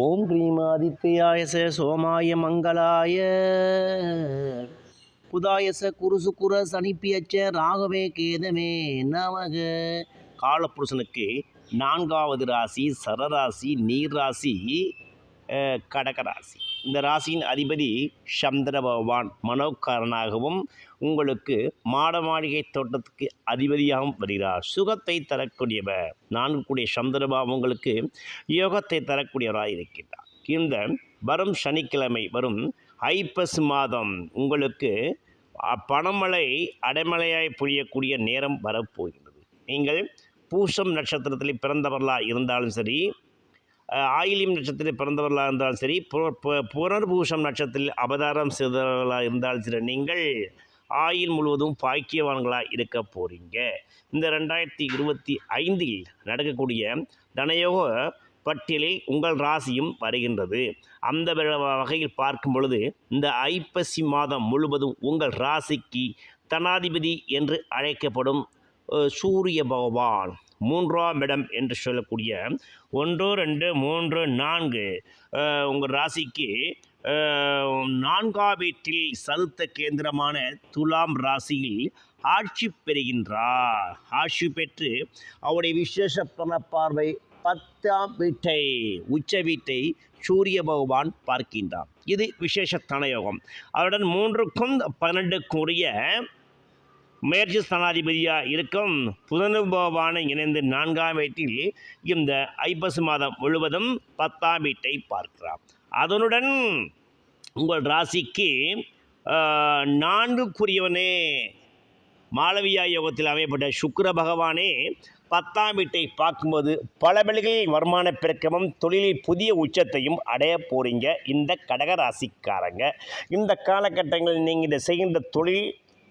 ஓம் க்ரீமாதித்யாய ச சோமாய மங்களாய. புதாயச குருசுக்குர சனிப்பியச்ச ராகவே கேதமே நமக. காலப்புருஷனுக்கு நான்காவது ராசி சரராசி நீர் ராசி கடக ராசி இந்த ராசியின் அதிபதி சந்திர பகவான் மனோக்காரனாகவும் உங்களுக்கு மாட மாளிகை தோட்டத்துக்கு அதிபதியாகவும் வருகிறார். சுகத்தை தரக்கூடியவர். நான்கு கூடிய சந்திரபாபு உங்களுக்கு யோகத்தை தரக்கூடியவராக இருக்கின்றார். இந்த வரும் சனிக்கிழமை வரும் ஐப்பஸ் மாதம் உங்களுக்கு பணமழை அடைமழையாய் புழியக்கூடிய நேரம் வரப்போகின்றது. நீங்கள் பூசம் நட்சத்திரத்தில் பிறந்தவர்களாக இருந்தாலும் சரி ஆயிலியம் நட்சத்திரத்தில் பிறந்தவர்களாக இருந்தாலும் சரி பு- நட்சத்திரத்தில் அவதாரம் செய்தவர்களாக இருந்தாலும் சரி நீங்கள் ஆயுள் முழுவதும் பாக்கியவான்களாக இருக்க போகிறீங்க இந்த ரெண்டாயிரத்தி இருபத்தி ஐந்தில் நடக்கக்கூடிய தனயோக பட்டியலில் உங்கள் ராசியும் வருகின்றது. அந்த வகையில் பார்க்கும் பொழுது இந்த ஐப்பசி மாதம் முழுவதும் உங்கள் ராசிக்கு தனாதிபதி என்று அழைக்கப்படும் சூரிய பகவான் மூன்றாம் இடம் என்று சொல்லக்கூடிய ஒன்று ரெண்டு மூன்று நான்கு உங்கள் ராசிக்கு நான்காம் வீட்டில் சதுர்த்த கேந்திரமான துலாம் ராசியில் ஆட்சி பெறுகின்றார். ஆட்சி பெற்று அவருடைய விசேஷ பண பார்வை பத்தாம் வீட்டை உச்ச வீட்டை சூரிய பகவான் பார்க்கின்றார். இது விசேஷ தனயோகம். அவருடன் மூன்றுக்கும் பன்னெண்டுக்குரிய முயற்சி ஸ்தானாதிபதியாக இருக்கும் புதன் பகவானை இணைந்து நான்காம் வீட்டில் இந்த ஐப்பசி மாதம் முழுவதும் பத்தாம் வீட்டை பார்க்கிறார். அதனுடன் உங்கள் ராசிக்கு நான்குக்குரியவனே. மாளவியா யோகத்தில் அமையப்பட்ட சுக்கர பகவானே பத்தாம் வீட்டை பார்க்கும்போது பல வழிகளில் வருமான பெருக்கமும் தொழிலில் புதிய உச்சத்தையும் அடைய போகிறீங்க இந்த கடக ராசிக்காரங்க. இந்த காலகட்டங்களில் நீங்கள் இதை செய்கின்ற தொழில்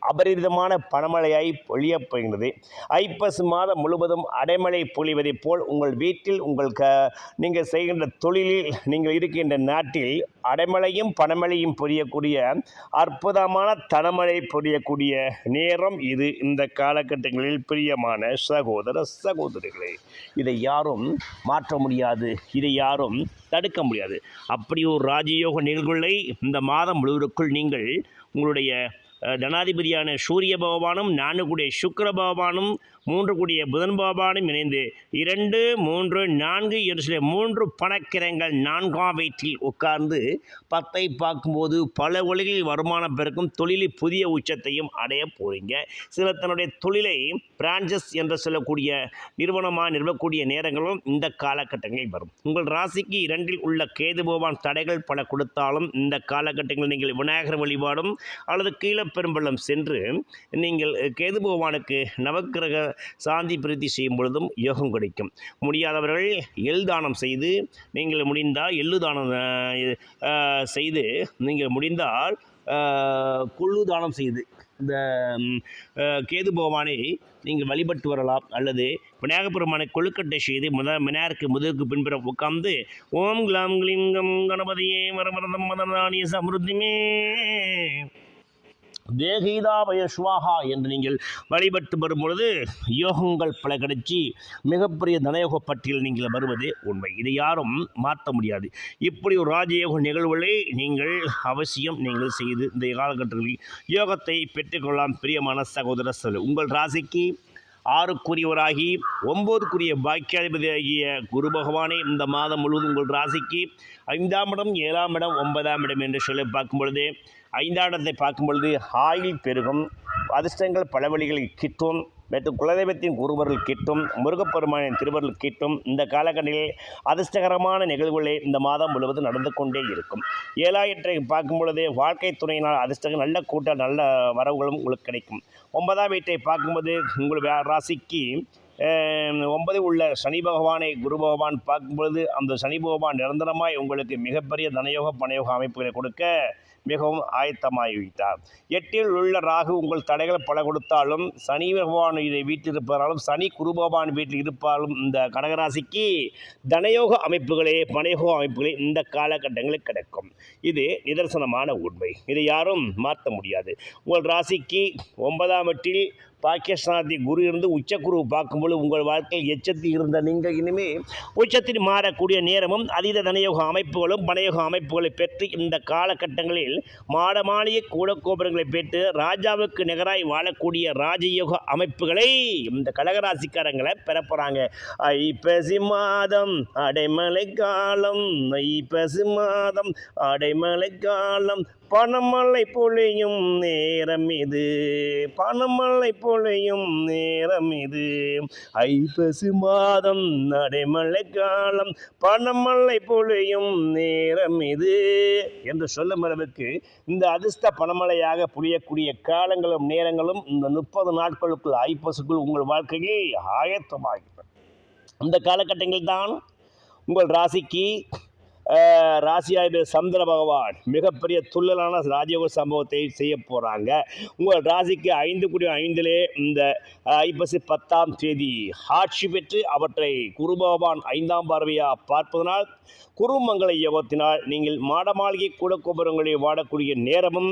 அபரிதமான பணமழையாய் பொழியப் போகின்றது. ஐப்பசி மாதம் முழுவதும் அடைமழை பொழிவதைப் போல் உங்கள் வீட்டில் உங்கள் க நீங்கள் செய்கின்ற தொழிலில் நீங்கள் இருக்கின்ற நாட்டில் அடைமழையும் பணமழையும் பொரியக்கூடிய அற்புதமான தனமழை பொரியக்கூடிய நேரம் இது இந்த காலகட்டங்களில் பிரியமான சகோதர சகோதரிகளே. இதை யாரும் மாற்ற முடியாது இதை யாரும் தடுக்க முடியாது. அப்படி ஒரு ராஜயோக நிகழ்வுகளை இந்த மாதம் முழுவதற்குள் நீங்கள் உங்களுடைய ஜனாதிபதியான சூரிய பகவானும் நான்கு கூடிய சுக்கர பகவானும் மூன்று கூடிய புதன் பகவானும் இணைந்து இரண்டு மூன்று நான்கு என்று சொல்லி மூன்று பணக்கிரங்கள் நான்காம் வயிற்றில் உட்கார்ந்து பத்தை பார்க்கும்போது பல உலகில் வருமானம் பெருக்கும் தொழிலில் புதிய உச்சத்தையும் அடைய போறீங்க. சில தன்னுடைய தொழிலை பிரான்சஸ் என்று சொல்லக்கூடிய நிறுவனமாக நிறுவக்கூடிய நேரங்களும் இந்த காலகட்டங்களில் வரும். உங்கள் ராசிக்கு இரண்டில் உள்ள கேது பகவான் தடைகள் பல கொடுத்தாலும் இந்த காலகட்டங்களில் நீங்கள் விநாயகர் வழிபாடும் அல்லது கீழே கீழப்பெரும்பள்ளம் சென்று நீங்கள் கேது பகவானுக்கு நவக்கிரக சாந்தி பிரீத்தி செய்யும் பொழுதும் யோகம் கிடைக்கும். முடியாதவர்கள் எள் தானம் செய்து நீங்கள் முடிந்தால் எள்ளு தானம் செய்து நீங்கள் முடிந்தால் கொள்ளு தானம் செய்து இந்த கேது பகவானை நீங்கள் வழிபட்டு வரலாம். அல்லது விநாயகப் பெருமானை கொழுக்கட்டை செய்து முத விநாயகருக்கு முதுகுக்கு பின்புறம் உட்கார்ந்து ஓம் கிளாம் கிளிங்கம் கணபதியே வரமரதம் மதனானிய சமிருத்திமே தேகீதாபய சுவாகா என்று நீங்கள் வழிபட்டு வரும் பொழுது யோகங்கள் பல கிடைச்சி மிகப்பெரிய தனயோக பட்டியல் நீங்கள் வருவது உண்மை. இதை யாரும் மாற்ற முடியாது. இப்படி ஒரு ராஜயோக நிகழ்வுகளை நீங்கள் அவசியம் நீங்கள் செய்து இந்த காலகட்டங்களில் யோகத்தை பெற்றுக்கொள்ளலாம். பிரியமான சகோதர சொல் உங்கள் ராசிக்கு ஆறுக்குரியவராகி ஒம்போதுக்குரிய பாக்கியாதிபதியாகிய குரு பகவானே இந்த மாதம் முழுவதும் உங்கள் ராசிக்கு ஐந்தாம் இடம் ஏழாம் இடம் ஒன்பதாம் இடம் என்று சொல்லி பார்க்கும் பொழுது ஐந்தாண்டத்தை பார்க்கும் பொழுது ஆயில் பெருகும் அதிர்ஷ்டங்கள் பல வழிகளில் கிட்டும் மற்றும் குலதெய்வத்தின் குருவர்கள் கிட்டும் முருகப்பெருமானின் திருவருள் கிட்டும். இந்த காலகட்டத்தில் அதிர்ஷ்டகரமான நிகழ்வுகளே இந்த மாதம் முழுவதும் நடந்து கொண்டே இருக்கும். ஏழாயிரத்தை பார்க்கும் பொழுது வாழ்க்கை துணையினால் அதிர்ஷ்டங்கள் நல்ல கூட்ட நல்ல வரவுகளும் உங்களுக்கு கிடைக்கும். ஒன்பதாம் வீட்டை பார்க்கும்போது உங்கள் ராசிக்கு ஒன்பது உள்ள சனி பகவானை குரு பகவான் பார்க்கும்பொழுது அந்த சனி பகவான் நிரந்தரமாய் உங்களுக்கு மிகப்பெரிய தனயோக பணயோக அமைப்புகளை கொடுக்க மிகவும் ஆயத்தமாகி வைத்தார் எட்டில் உள்ள ராகு உங்கள் தடைகள் பல கொடுத்தாலும் சனி பகவான் இதை வீட்டில் இருப்பதாலும் சனி குரு பகவான் வீட்டில் இருப்பாலும் இந்த கடகராசிக்கு தனயோக அமைப்புகளே பணயோக அமைப்புகளே இந்த காலகட்டங்களில் கிடைக்கும். இது நிதர்சனமான உண்மை. இதை யாரும் மாற்ற முடியாது. உங்கள் ராசிக்கு ஒன்பதாம் எட்டில் பாக்கியஸ்தானத்தை குரு இருந்து உச்சக்குரு பார்க்கும்போது உங்கள் வாழ்க்கையில் எச்சத்தில் இருந்த நீங்கள் இனிமேல் உச்சத்தில் மாறக்கூடிய நேரமும் அதீத தனயோக அமைப்புகளும் பனயோக அமைப்புகளை பெற்று இந்த காலகட்டங்களில் மாடமாளிய மாளிகை கூட கோபுரங்களை பெற்று ராஜாவுக்கு நிகராய் வாழக்கூடிய ராஜயோக அமைப்புகளை இந்த கடகராசிக்காரங்களை பெறப்போகிறாங்க ஐப்பசி மாதம் அடைமலை காலம் ஐப்பசி மாதம் அடைமலை காலம் பணமலை பொழியும் நேரம் இது. பணமலை பொழியும் நேரம் இது. ஐப்பசி மாதம் நடைமழை காலம். பணமலை பொழியும் நேரம் இது. என்று சொல்லும் அளவுக்கு இந்த அதிர்ஷ்ட பணமழையாக புரியக்கூடிய காலங்களும் நேரங்களும் இந்த முப்பது நாட்களுக்குள் ஐப்பசுக்குள் உங்கள் வாழ்க்கையை ஆயத்தமாகிறது இந்த காலகட்டங்கள் தான் உங்கள் ராசிக்கு அஹ், சந்திர பகவான் மிகப்பெரிய துள்ளலான ராஜயோக சம்பவத்தை செய்ய போகிறாங்க உங்கள் ராசிக்கு ஐந்து கூடிய ஐந்திலே இந்த ஐப்பசி பத்தாம் தேதி ஆட்சி பெற்று அவற்றை குரு பகவான் ஐந்தாம் பார்வையாக பார்ப்பதனால் குருமங்களை யோகத்தினால் நீங்கள் மாட மாளிகை கூட கோபுரங்களில் வாடக்கூடிய நேரமும்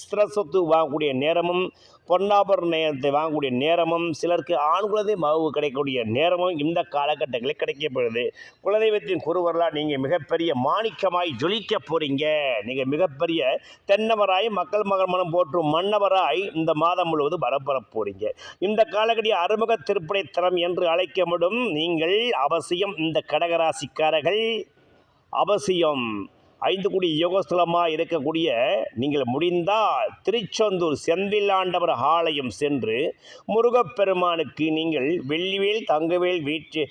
ஸ்திர சொத்து வாங்கக்கூடிய நேரமும் பொன்னாபர் நேரத்தை வாங்கக்கூடிய நேரமும் சிலருக்கு ஆண் குழந்தை மகவு கிடைக்கக்கூடிய நேரமும் இந்த காலகட்டங்களில் கிடைக்கப்படுது. குலதெய்வத்தின் குருவர்களாக நீங்கள் மிகப்பெரிய மாணிக்கமாய் ஜொலிக்க போகிறீங்க நீங்கள் மிகப்பெரிய தென்னவராய் மக்கள் மகன் மனம் போற்றும் மன்னவராய் இந்த மாதம் முழுவதும் வரப்பெற போகிறீங்க இந்த காலகட்டிய அறுமுக திருப்படை தரம் என்று அழைக்கப்படும் நீங்கள் அவசியம் இந்த கடகராசிக்காரர்கள். அவசியம். ஐந்து கோடி யோகஸ்தலமாக இருக்கக்கூடிய நீங்கள் முடிந்தால் திருச்செந்தூர் செந்திலாண்டவர் ஆலயம் சென்று முருகப்பெருமானுக்கு நீங்கள் வெள்ளிவேல் தங்கவேல் வீட்டு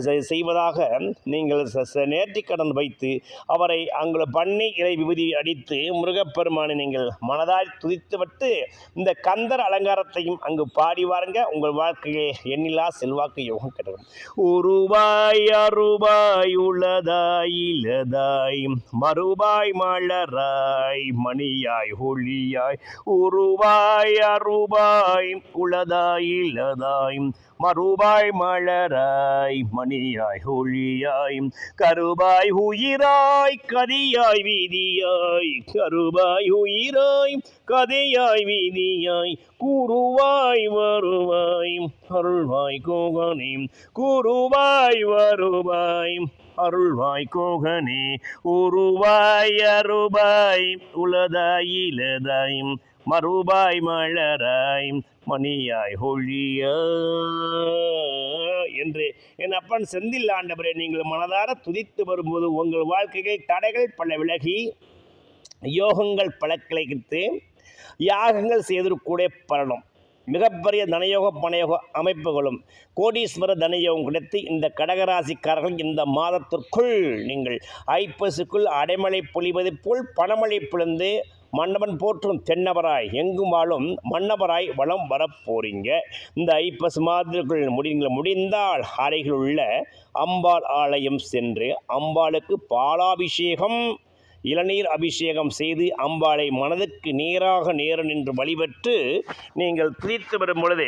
செ- செய்வதாக நீங்கள் நேர்த்தி ச- நேர்த்திக்கடன் வைத்து அவரை அங்கு பண்ணி இலை விபூதி அடித்து முருகப்பெருமானை நீங்கள் மனதால் துதித்துவிட்டு இந்த கந்தர் அலங்காரத்தையும் அங்கு பாடி வாருங்க. உங்கள் வாழ்க்கையை எண்ணிலா செல்வாக்கு யோகம் கிடைக்கும் உருவாய் அருவாய் உளதாய் இலதாய் மறுபாய் மலராய் மணியாய் ஒளியாய் உருவாய் அருவாய் உளதாய் இலதாய் மறுபாய் மலராய் மணியாய் ஒளியாய் கருபாய் உயிராய் கதியாய் வீதியாய் கருபாய் உயிராய் கதையாய் வீதியாய் கூறுவாய் வருவாய் அருள்வாய் கோகனே கூறுவாய் வருவாய் அருள்வாய் கோகனே உருவாய் அருபாய் உலதாய் இலதாயும் மறுபாய் மலராய் மணியாய் ஒழியாய் என்று. என் அப்பன் செந்தில் ஆண்டவரே நீங்கள் மனதார துதித்து வரும்போது உங்கள் வாழ்க்கையில் தடைகள் பல விலகி யோகங்கள் பல கிடைத்து யாகங்கள் செய்திருக்கூட பலனும். மிகப்பெரிய தனயோக பணயோக அமைப்புகளும் கோடீஸ்வர தனயோகம் கிடைத்து இந்த கடகராசிக்காரர்கள் இந்த மாதத்திற்குள் நீங்கள் ஐப்பசுக்குள் அடைமழை பொழிவது போல் பணமழை பொழிந்து மன்னவன் போற்றும் தென்னவராய் எங்கும் வாழும் மன்னவராய் வளம் வரப்போறீங்க. இந்த ஐப்பசு மாதத்துக்குள் முடிங்க முடிந்தால் அறைகள் உள்ள அம்பாள் ஆலயம் சென்று அம்பாளுக்கு பாலாபிஷேகம் இளநீர் அபிஷேகம் செய்து அம்பாளை மனதுக்கு நேராக நேர நின்று வழிபட்டு நீங்கள் திரித்து வரும் பொழுது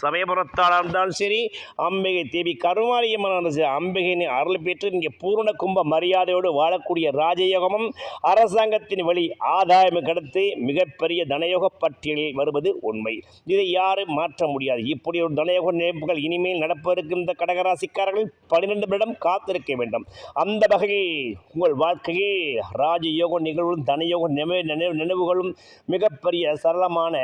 சமயபுரத்தாளாக இருந்தாலும் சரி அம்பிகை தேவி கருமாரியம்மன் இருந்தாலும் சரி அம்பிகையின் அருள் பெற்று இங்கே பூரண கும்ப மரியாதையோடு வாழக்கூடிய ராஜயோகமும் அரசாங்கத்தின் வழி ஆதாயம் கிடைத்து மிகப்பெரிய தனயோக பட்டியலில் வருவது உண்மை. இதை யாரும் மாற்ற முடியாது. இப்படி ஒரு தனயோக நினைப்புகள் இனிமேல் நடப்பதற்கு இந்த கடகராசிக்காரர்கள் பன்னிரெண்டு வருடம் காத்திருக்க வேண்டும். அந்த வகையில் உங்கள் வாழ்க்கையே ராஜயோக நிகழ்வுகளும் தனயோக நினைவு நினைவு நினைவுகளும் மிகப்பெரிய சரளமான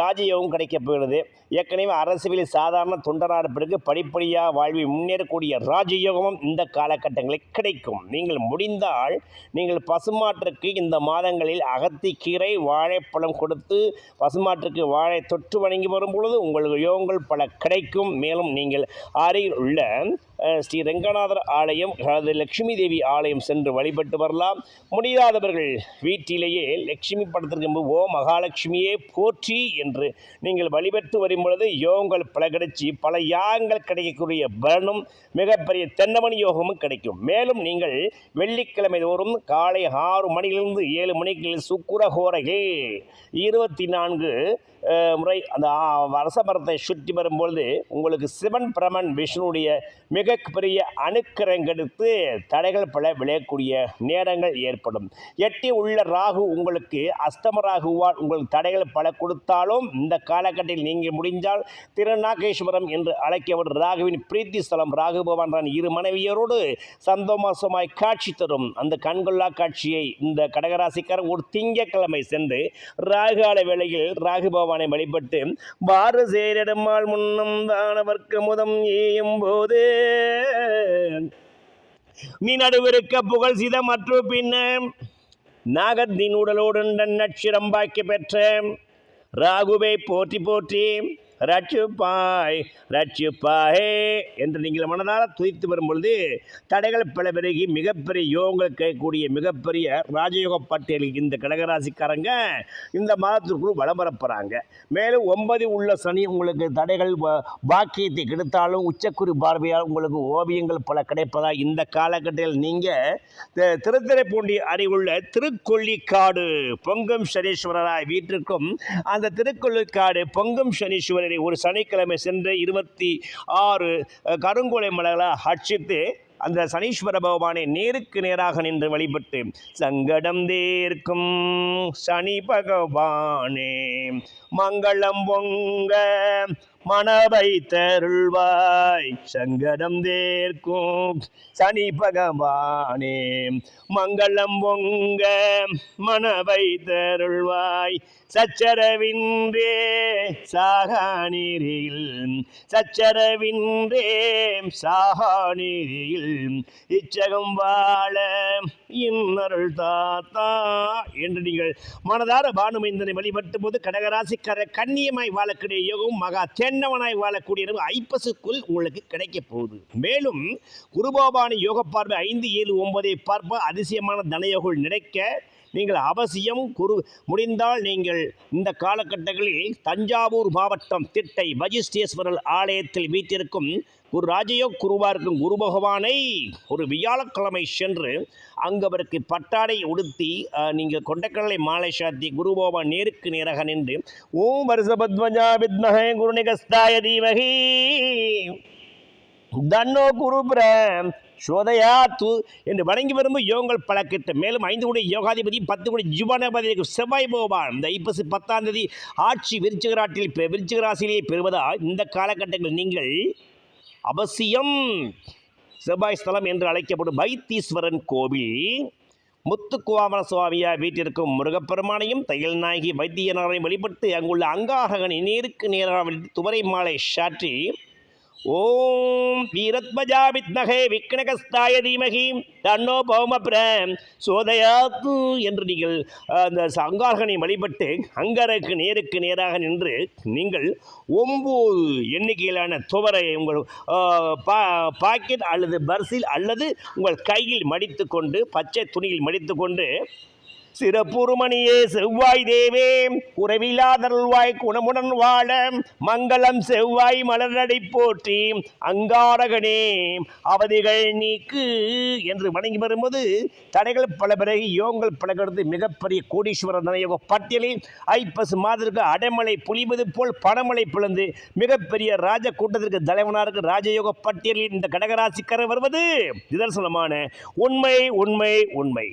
ராஜயோகம் கிடைக்கப் போகிறது. ஏற்கனவே அரசியலில் சாதாரண தொண்டராக பிறகு படிப்படியாக வாழ்வில் முன்னேறக்கூடிய ராஜயோகமும் இந்த காலகட்டங்களில் கிடைக்கும். நீங்கள் முடிந்தால் நீங்கள் பசுமாற்றுக்கு இந்த மாதங்களில் அகத்திக்கீரை வாழைப்பழம் கொடுத்து பசுமாற்றுக்கு வாழை தொற்று வணங்கி வரும் பொழுது உங்களுக்கு யோகங்கள் பல கிடைக்கும். மேலும் நீங்கள் அருகில் உள்ள ஸ்ரீ ரெங்கநாதர் ஆலயம் அல்லது லட்சுமி தேவி ஆலயம் சென்று வழிபட்டு வரலாம். முடியாதவர்கள் வீட்டிலேயே லட்சுமி படத்திற்கு முன்பு ஓ மகாலட்சுமியே போற்றி என்று நீங்கள் வழிபட்டு வரும் பொழுது யோகங்கள் பல கிடைச்சி பல யாகங்கள் கிடைக்கக்கூடிய பலனும் மிகப்பெரிய தென்னமணி யோகமும் கிடைக்கும். மேலும் நீங்கள் வெள்ளிக்கிழமை தோறும் காலை ஆறு மணியிலிருந்து ஏழு மணிக்கு சுக்குரஹோரைகள் இருபத்தி நான்கு முறை அந்த ஆ- மரத்தை சுற்றி வரும்பொழுது உங்களுக்கு சிவன் பிரமன் விஷ்ணுடைய மிக மிகப்பெரிய அணுக்கரங்கெடுத்து தடைகள் பல விளையக்கூடிய நேரங்கள் ஏற்படும். எட்டி உள்ள ராகு உங்களுக்கு அஸ்தம ராகுவால் உங்களுக்கு தடைகள் பல கொடுத்தாலும் இந்த காலகட்டத்தில் நீங்கள் முடிஞ்சால் திருநாகேஸ்வரம் என்று அழைக்கப்படும் ராகுவின் பிரீத்தி ஸ்தலம். ராகு பகவான் தான் இரு மனைவியரோடு சந்தோமாசமாய் காட்சி தரும். அந்த கண்கொள்ளா காட்சியை இந்த கடகராசிக்காரர் ஒரு திங்கட்கிழமை சென்று ராகுகால வேளையில் ராகு பகவானை வழிபட்டு பார சேரிடமால் முன்னம் தானவர்க்கு முதம் ஏயும் போது நீ நடுவிருக்க புகழ் சித மற்றும் பின்ன நாகத்தின் உடலோடு நட்சிரம் பாக்கி பெற்ற ராகுவை போற்றி போற்றி. ரட்சுப்பாய் ரட்சுப்பாயே என்று நீங்கள் மனதார துதித்து வரும்பொழுது தடைகள் பல பெருகி மிகப்பெரிய யோகங்கள் கேட்கக்கூடிய மிகப்பெரிய ராஜயோக பட்டியலில் இந்த கடகராசிக்காரங்க இந்த மாதத்திற்குள் வளம் வரப்போகிறாங்க மேலும் ஒன்பது உள்ள சனி உங்களுக்கு தடைகள் வ- பாக்கியத்தை கெடுத்தாலும் உச்சக்குறி பார்வையால் உங்களுக்கு ஓவியங்கள் பல கிடைப்பதா இந்த காலகட்டத்தில் நீங்கள் திருத்துறைப்பூண்டி அறிவுள்ள திருக்கொல்லிக்காடு பொங்கும் சனீஸ்வரராய் வீட்டிற்கும் அந்த திருக்கொல்லிக்காடு பொங்கும் சனீஸ்வரர் ஒரு சனிக்கிழமை சென்று இருபத்தி ஆறு கருங்கோலை மலர்களை அர்ச்சித்து அந்த சனீஸ்வர பகவானை நேருக்கு நேராக நின்று வழிபட்டு சங்கடம் தேர்க்கும் சனி பகவானே மங்களம் பொங்க மனவை தருள்வாய் சங்கடம் தேர்க்கும் சனி பகவானே. மங்களம் பொங்க மனவை தருள்வாய் சச்சரவின்றே சாகாநீரில். சச்சரவின்றே சாகாநீரில். இச்சகம் வாழ இன்னருள் தாத்தா என்று நீங்கள் மனதார பானுமைந்தனை வழிபட்டும் போது கடகராசிக்கார கண்ணியமாய் வாழக்கூடிய யோகம் மகா தென்னவனாய் வாழக்கூடிய ஐப்பசுக்குள் உங்களுக்கு கிடைக்கப் போகுது. மேலும் குருபாபானி யோக பார்வை ஐந்து ஏழு ஒன்பதை பார்ப்ப அதிசயமான தனயோகம் நினைக்க நீங்கள் அவசியம் குரு முடிந்தால் நீங்கள் இந்த காலகட்டங்களில் தஞ்சாவூர் மாவட்டம் திட்டை வஜிஷ்டேஸ்வரர் ஆலயத்தில் வீட்டிற்கும் குரு ராஜயோ குருவா இருக்கும் குரு பகவானை ஒரு வியாழக்கிழமை சென்று அங்கு அவருக்கு பட்டாடை உடுத்தி நீங்கள் கொண்டக்கடலை மாலை சாத்தி குரு பகவான் நேருக்கு நேராக நின்று ஓம் வருஷபத்வஜா வித்மகே குருநிகஸ்தாய தீமகி தன்னோ குரு பிர து என்று வணங்கி வரும்போது யோகங்கள் பழக்கிட்ட மேலும் ஐந்து கோடி யோகாதிபதி பத்து கோடி ஜீவனபதி செவ்வாய் போவான். இந்த ஐப்பசி பத்தாம் தேதி ஆட்சி விருச்சிக நாட்டில் பெ- பெறுவதால் இந்த காலகட்டங்களில் நீங்கள் அவசியம். செவ்வாய் ஸ்தலம் என்று அழைக்கப்படும் வைத்தீஸ்வரன் கோவில். முத்துக்குவாமர சுவாமியார் வீட்டிற்கும் முருகப்பெருமானையும் தையல் நாயகி வைத்தியனாரையும் வழிபட்டு அங்குள்ள அங்காரகனை நேருக்கு நேராக துவரை மாலை சாற்றி ஓம் வீரத்மஜா வித்மகே விக்னகஸ்தாய தீமகி. தன்னோ பௌமப்ரம் சோதயாத்து என்று நீங்கள் அந்த அங்கார்கனை வழிபட்டு அங்கருக்கு நேருக்கு நேராக நின்று நீங்கள் ஒம்பது எண்ணிக்கையிலான துவரை உங்கள் பா பாக்கெட் அல்லது பர்சில் அல்லது உங்கள் கையில் மடித்து கொண்டு பச்சை துணியில் மடித்து கொண்டு சிறப்புருமணியே செவ்வாய் தேவே குறைவில்லாதருள்வாய் குணமுடன் வாழ மங்களம் செவ்வாய் மலரடை போற்றி அங்காரகனே அவதிகள் நீக்கு என்று வணங்கி வரும்போது தடைகள் பல பிறகு யோகங்கள் பல மிகப்பெரிய கோடீஸ்வரர் தனயோக பட்டியலில் ஐப்பசு மாதத்திற்கு அடைமலை புலிவது போல் பனமலை பிளந்து மிகப்பெரிய ராஜ கூட்டத்திற்கு தலைவனாருக்கு ராஜயோக பட்டியலில் இந்த கடகராசிக்காரர் வருவது நிதர்சனமான உண்மை உண்மை உண்மை.